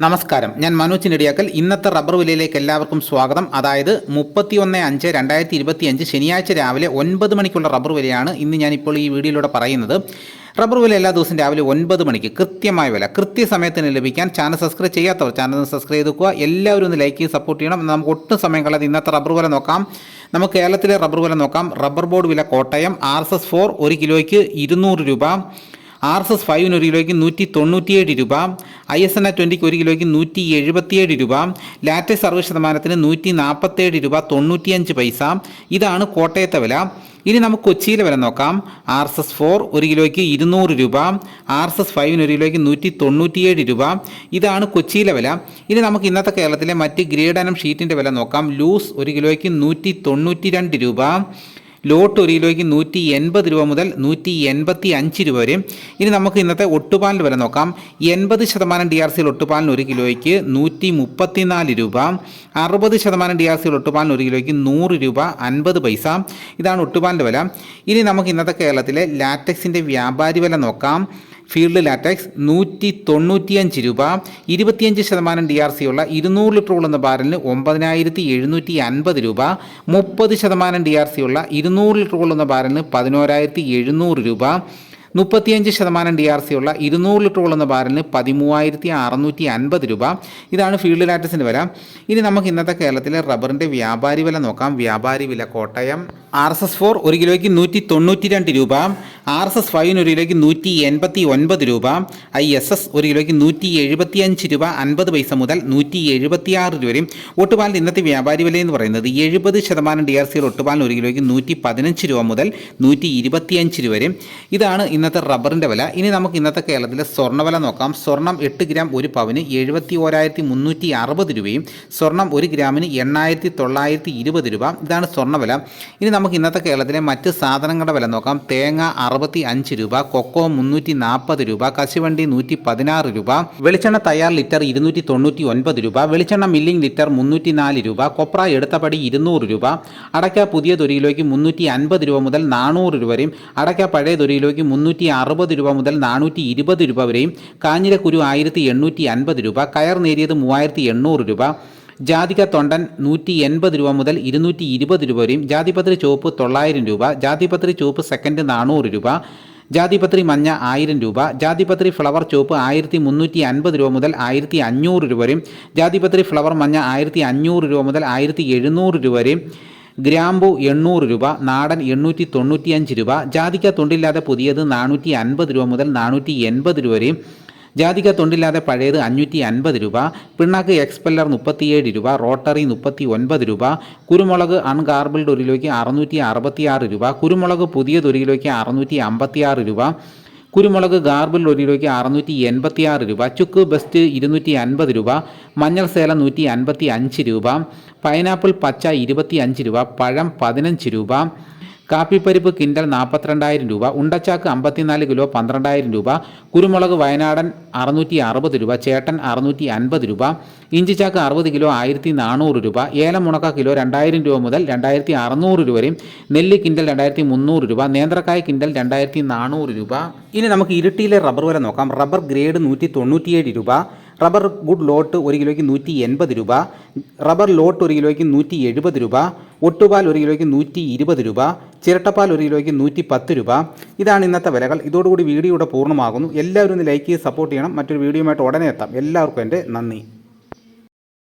നമസ്കാരം. ഞാൻ മനോജ് നെടിയാക്കൽ. ഇന്നത്തെ റബ്ബർ വിലയിലേക്ക് എല്ലാവർക്കും സ്വാഗതം. അതായത് മുപ്പത്തി ഒന്ന് അഞ്ച് രണ്ടായിരത്തി ഇരുപത്തി അഞ്ച് ശനിയാഴ്ച രാവിലെ ഒൻപത് മണിക്കുള്ള റബ്ബർ വിലയാണ് ഇന്ന് ഞാനിപ്പോൾ ഈ വീഡിയോയിലൂടെ പറയുന്നത്. റബ്ബർ വില എല്ലാ ദിവസവും രാവിലെ ഒൻപത് മണിക്ക് കൃത്യമായ വില. കൃത്യസമയത്തിന് ലഭിക്കാൻ ചാനൽ സബ്സ്ക്രൈബ് ചെയ്യാത്തവർ ചാനൽ സബ്സ്ക്രൈബ് ചെയ്തുക്കുക എല്ലാവരും ഒന്ന് ലൈക്ക് ചെയ്ത് സപ്പോർട്ട് ചെയ്യണം. നമുക്ക് ഒട്ടും സമയം കളയാതെ ഇന്നത്തെ റബ്ബർ വില നോക്കാം. നമുക്ക് കേരളത്തിലെ റബ്ബർ വില നോക്കാം. റബ്ബർ ബോർഡ് വില Kottayam R S S four ഒരു കിലോയ്ക്ക് ഇരുന്നൂറ് രൂപ. ആർ എസ് എസ് ഫൈവിന് ഒരു കിലോയ്ക്ക് നൂറ്റി തൊണ്ണൂറ്റിയേഴ് രൂപ ഐ എസ് എൻ ആ ട്വന്റിക്ക് ഒരു കിലോയ്ക്ക് നൂറ്റി എഴുപത്തിയേഴ് രൂപ ലാറ്റസ് അറുപത് ശതമാനത്തിന് നൂറ്റി നാൽപ്പത്തേഴ് രൂപ തൊണ്ണൂറ്റിയഞ്ച് പൈസ. ഇതാണ് കോട്ടയത്തെ വില. ഇനി നമുക്ക് കൊച്ചിയിലെ വില നോക്കാം. ആർ എസ് എസ് ഫോർ ഒരു കിലോയ്ക്ക് ഇരുന്നൂറ് രൂപ ആർ എസ് എസ് ഫൈവിന് ഒരു കിലോയ്ക്ക് നൂറ്റി തൊണ്ണൂറ്റിയേഴ് രൂപ. ഇതാണ് കൊച്ചിയിലെ വില. ഇനി നമുക്ക് ഇന്നത്തെ കേരളത്തിലെ മറ്റ് ഗ്രേഡ് അനം ഷീറ്റിന്റെ വില നോക്കാം. ലൂസ് ഒരു കിലോയ്ക്ക് നൂറ്റി തൊണ്ണൂറ്റി രണ്ട് രൂപ. ലോട്ട് ഒരു കിലോയ്ക്ക് നൂറ്റി എൺപത് രൂപ മുതൽ നൂറ്റി എൺപത്തി അഞ്ച് രൂപ വരെ. ഇനി നമുക്ക് ഇന്നത്തെ ഒട്ടുപാലിന് വില നോക്കാം. എൺപത് ശതമാനം ഡി ആർ സിയിൽ ഒട്ടുപാലിന് ഒരു കിലോയ്ക്ക് നൂറ്റി മുപ്പത്തിനാല് രൂപ. അറുപത് ശതമാനം ഡി ആർ സിയിൽ ഒട്ടുപാലിന് ഒരു കിലോയ്ക്ക് നൂറ് രൂപ അൻപത് പൈസ. ഇതാണ് ഒട്ടുപാലിന്റെ വില. ഇനി നമുക്ക് ഇന്നത്തെ കേരളത്തിലെ ലാറ്റക്സിന്റെ വ്യാപാരി വില നോക്കാം. ഫീൽഡ് ലാറ്റക്സ് നൂറ്റി തൊണ്ണൂറ്റിയഞ്ച് രൂപ ഇരുപത്തിയഞ്ച് ശതമാനം ഡി ആർ സി ഉള്ള ഇരുന്നൂറ് ലിറ്റർ ഉള്ളുന്ന ബാരലിന് ഒമ്പതിനായിരത്തി എഴുന്നൂറ്റി അൻപത് രൂപ മുപ്പത് ശതമാനം ഡി ആർ സി ഉള്ള ഇരുന്നൂറ് ലിറ്റർ ഉള്ളുന്ന ബാരലിന് പതിനോരായിരത്തി എഴുന്നൂറ് രൂപ മുപ്പത്തിയഞ്ച് ശതമാനം ഡി ആർ സി ഉള്ള ഇരുന്നൂറ് ലിറ്റർ ഉള്ളുന്ന ബാരലിന് പതിമൂവായിരത്തി അറുന്നൂറ്റി അൻപത് രൂപ. ഇതാണ് ഫീൽഡ് ലാറ്റസിന്റെ വില. ഇനി നമുക്ക് ഇന്നത്തെ കേരളത്തിലെ റബ്ബറിന്റെ വ്യാപാരി വില നോക്കാം. വ്യാപാരി വില Kottayam. R S S four ഒരു കിലോയ്ക്ക് നൂറ്റി തൊണ്ണൂറ്റി രണ്ട് രൂപ. ആർ എസ് എസ് ഫൈവിന് ഒരു കിലോയ്ക്ക് നൂറ്റി എൺപത്തി ഒൻപത് രൂപ ഐ എസ് എസ് ഒരു കിലോയ്ക്ക് നൂറ്റി എഴുപത്തി അഞ്ച് രൂപ അൻപത് പൈസ മുതൽ നൂറ്റി എഴുപത്തി ആറ് രൂപ വരെയും. ഒട്ടുപാലിന്റെ ഇന്നത്തെ വ്യാപാരി വില എന്ന് പറയുന്നത് എഴുപത് ശതമാനം ഡി ആർ സിയിൽ ഒട്ടുപാലിന് ഒരു കിലോയ്ക്ക് നൂറ്റി പതിനഞ്ച് രൂപ മുതൽ നൂറ്റി ഇരുപത്തിയഞ്ച് രൂപ വരെയും. ഇതാണ് ഇന്നത്തെ റബ്ബറിന്റെ വില. ഇനി നമുക്ക് ഇന്നത്തെ കേരളത്തിലെ സ്വർണവില നോക്കാം. സ്വർണം എട്ട് ഗ്രാം ഒരു പവന് എഴുപത്തി ഓരായിരത്തി മുന്നൂറ്റി അറുപത് രൂപയും സ്വർണം ഒരു ഗ്രാമിന് എണ്ണായിരത്തി തൊള്ളായിരത്തി ഇരുപത് രൂപ. ഇതാണ് സ്വർണവില. ഇനി നമുക്ക് ഇന്നത്തെ കേരളത്തിലെ മറ്റ് സാധനങ്ങളുടെ വില നോക്കാം. തേങ്ങ അറുപത്തി അഞ്ച് രൂപ കൊക്കോ മുന്നൂറ്റി നാൽപ്പത് രൂപ കശുവണ്ടി നൂറ്റി പതിനാറ് രൂപ വെളിച്ചെണ്ണ തയ്യാർ ലിറ്റർ ഇരുന്നൂറ്റി തൊണ്ണൂറ്റി ഒൻപത് രൂപ വെളിച്ചെണ്ണ മില്ലിംഗ് ലിറ്റർ മുന്നൂറ്റി നാല് രൂപ കൊപ്ര എടുത്തപടി ഇരുന്നൂറ് രൂപ അടയ്ക്ക പുതിയ തൊരിയിലേക്ക് മുന്നൂറ്റി അൻപത് രൂപ മുതൽ നാനൂറ് രൂപ വരെയും അടയ്ക്ക പഴയ തൊരിയിലേക്ക് മുന്നൂറ്റി അറുപത് രൂപ മുതൽ നാനൂറ്റി ഇരുപത് രൂപ വരെയും കാഞ്ഞിരക്കുരു ആയിരത്തി എണ്ണൂറ്റി അൻപത് രൂപ കയർ നേരിയത് മൂവായിരത്തി എണ്ണൂറ് രൂപ ജാതിക തൊണ്ടൻ നൂറ്റി എൺപത് രൂപ മുതൽ ഇരുന്നൂറ്റി ഇരുപത് രൂപ വരെയും ജാതിപത്രി ചുവപ്പ് തൊള്ളായിരം രൂപ ജാതിപത്രി ചുവപ്പ് സെക്കൻഡ് നാനൂറ് രൂപ ജാതിപത്രി മഞ്ഞ ആയിരം രൂപ ജാതിപത്രി ഫ്ലവർ ചുവപ്പ് ആയിരത്തി മുന്നൂറ്റി അൻപത് രൂപ മുതൽ ആയിരത്തി അഞ്ഞൂറ് രൂപ വരെയും ജാതിപത്രി ഫ്ലവർ മഞ്ഞ ആയിരത്തി അഞ്ഞൂറ് രൂപ മുതൽ ആയിരത്തി എഴുന്നൂറ് രൂപ വരെയും ഗ്രാമ്പു എണ്ണൂറ് രൂപ നാടൻ എണ്ണൂറ്റി തൊണ്ണൂറ്റിയഞ്ച് രൂപ ജാതിക്ക തൊണ്ടില്ലാതെ പുതിയത് നാനൂറ്റി അൻപത് രൂപ മുതൽ നാനൂറ്റി എൺപത് രൂപ വരെയും ജാതിക തൊണ്ടില്ലാതെ പഴയത് അഞ്ഞൂറ്റി അൻപത് രൂപ പിണ്ണാക്ക് എക്സ്പെല്ലർ മുപ്പത്തിയേഴ് രൂപ റോട്ടറി മുപ്പത്തി ഒൻപത് രൂപ കുരുമുളക് അൺഗാർബിൾഡ് ഒരു കിലോയ്ക്ക് അറുന്നൂറ്റി അറുപത്തിയാറ് രൂപ കുരുമുളക് പുതിയത് ഒരു കിലോയ്ക്ക് അറുന്നൂറ്റി അമ്പത്തിയാറ് രൂപ കുരുമുളക് ഗാർബിൾ ഒരു കിലോയ്ക്ക് അറുന്നൂറ്റി എൺപത്തിയാറ് രൂപ ചുക്ക് ബെസ്റ്റ് ഇരുന്നൂറ്റി അൻപത് രൂപ മഞ്ഞൾ സേല നൂറ്റി അൻപത്തി അഞ്ച് രൂപ പൈനാപ്പിൾ പച്ച ഇരുപത്തി അഞ്ച് രൂപ പഴം പതിനഞ്ച് രൂപ കാപ്പിപ്പരിപ്പ് കിൻഡൽ നാൽപ്പത്തിരണ്ടായിരം രൂപ ഉണ്ടച്ചാക്ക് അമ്പത്തിനാല് കിലോ പന്ത്രണ്ടായിരം രൂപ കുരുമുളക് വയനാടൻ അറുന്നൂറ്റി അറുപത് രൂപ ചേട്ടൻ അറുന്നൂറ്റി അൻപത് രൂപ ഇഞ്ചിച്ചാക്ക് അറുപത് കിലോ ആയിരത്തി നാനൂറ് രൂപ ഏലം മുണക്ക കിലോ രണ്ടായിരം രൂപ മുതൽ രണ്ടായിരത്തി അറുന്നൂറ് രൂപ വരെയും നെല്ല് കിൻഡൽ രണ്ടായിരത്തി മുന്നൂറ് രൂപ നേന്ത്രക്കായ കിൻഡൽ രണ്ടായിരത്തി നാനൂറ് രൂപ. ഇനി നമുക്ക് ഇരിട്ടിയിലെ റബ്ബർ വരെ നോക്കാം. റബ്ബർ ഗ്രേഡ് നൂറ്റി തൊണ്ണൂറ്റിയേഴ് രൂപ റബ്ബർ ഗുഡ് ലോട്ട് ഒരു കിലോയ്ക്ക് നൂറ്റി എൺപത് രൂപ റബ്ബർ ലോട്ട് ഒരു കിലോയ്ക്ക് നൂറ്റി എഴുപത് രൂപ ഒട്ടുപാൽ ഒരു കിലോയ്ക്ക് നൂറ്റി ഇരുപത് രൂപ ചിരട്ടപ്പാൽ ഒരു കിലോയ്ക്ക് നൂറ്റി പത്ത് രൂപ. ഇതാണ് ഇന്നത്തെ വിലകൾ. ഇതോടുകൂടി വീഡിയോ ഇവിടെ പൂർണമാകുന്നു. എല്ലാവരും ഒന്ന് ലൈക്ക് ചെയ്ത് സപ്പോർട്ട് ചെയ്യണം. മറ്റൊരു വീഡിയോയുമായിട്ട് ഉടനെ എത്താം. എല്ലാവർക്കും എന്റെ നന്ദി.